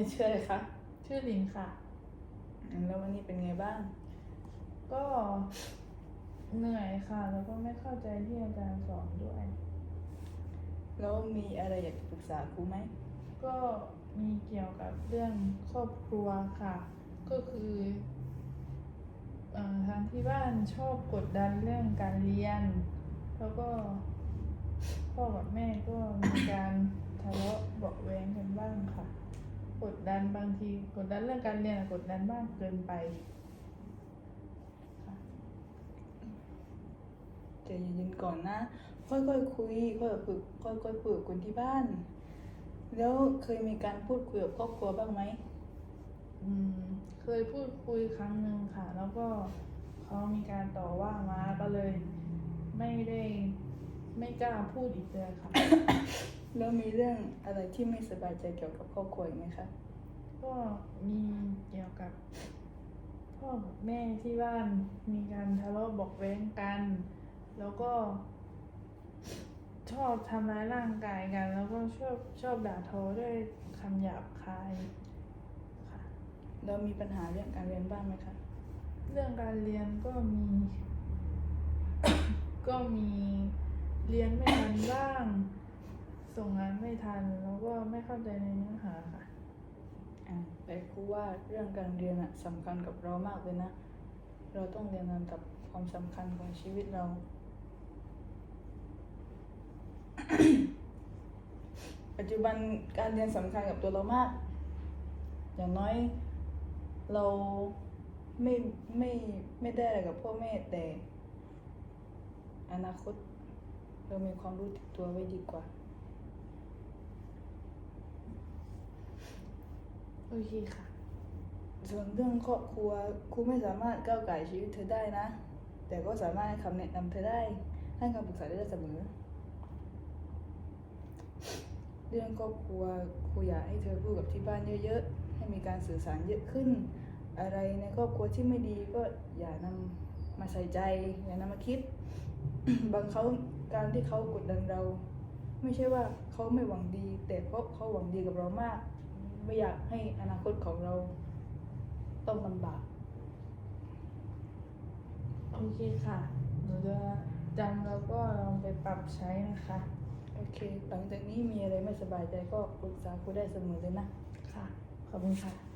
นี่ชื่ออะไรคะ ชื่อลินค่ะอืมแล้ววันนี้เป็นไงบ้าง ก็เหนื่อยค่ะ แล้วก็ไม่เข้าใจที่อาจารย์สอนด้วย แล้วมีอะไรอยากจะปรึกษาครูไหม ก็มีเกี่ยวกับเรื่องครอบครัวค่ะ ก็คือเอ่อทางที่บ้านชอบกดดันเรื่องการเรียน แล้วก็พ่อกับแม่ก็มีการทะเลาะเบาะแว้งกันบ้างค่ะ กดดันบางทีกดดันเรื่องการเรียนอะกดดันมากเกินไปค่ะใจเย็นๆก่อนนะ ค่อยๆคุยค่อยๆฝึกค่อยๆฝึกคนที่บ้าน แล้วเคยมีการพูดคุยกับครอบครัวบ้างไหมอืมเคยพูดคุยครั้งหนึ่งค่ะ แล้วก็เขามีการต่อว่ามาก็เลย ไม่ได้ไม่กล้าพูดอีกเลยค่ะ แล้วมีเรื่องอะไรที่ไม่สบายใจเกี่ยวกับครอบครัวอีกไหมคะ ก็มีเกี่ยวกับ พ่อกับแม่ที่บ้านมีการทะเลาะเบอกแว้งกัน แล้วก็ ชอบทำร้ายร่างกายกัน แล้วก็ชอบชอบด่าทอด้วยคำหยาบคายค่ะ แล้วมีปัญหาเรื่องการเรียนบ้างไหมคะ เรื่องการเรียนก็มี ก็มีเรียนไม่ทันบ้าง ส่งงานไม่ทันแล้วก็ไม่เข้าใจในเนื้อหาค่ะอ่าแต่ครูว่าเรื่องการเรียนอะสำคัญกับเรามากเลยนะ เราต้องเรียนลำดับความสำคัญของชีวิตเรา ปัจจุบันการเรียนสำคัญกับตัวเรามาก อย่างน้อยเราไม่ไม่ไม่ได้อะไรกับพ่อแม่แต่อนาคตเรามีความรู้ติดตัวไว้ดีกว่า โอเคค่ะ ส่วนเรื่องครอบครัวครูไม่สามารถก้าวไก่ชีวิตเธอได้นะ แต่ก็สามารถให้คำแนะนำเธอได้ ให้คำปรึกษาได้เสมอ เรื่องครอบครัวครูอยากให้เธอพูดกับที่บ้านเยอะๆ ให้มีการสื่อสารเยอะขึ้น อะไรในครอบครัวที่ไม่ดีก็อย่านำมาใส่ใจ อย่านำมาคิด บางเขาการที่เขากดดันเรา ไม่ใช่ว่าเขาไม่หวังดี แต่เพราะเขาหวังดีกับเรามาก ไม่อยากให้อนาคตของเราต้องลำบากโอเคค่ะ หนูจะจำแล้วก็ลองไปปรับใช้นะคะ โอเค หลังจากนี้มีอะไรไม่สบายใจก็ปรึกษาครูได้เสมอเลยนะ ค่ะ ขอบคุณค่ะ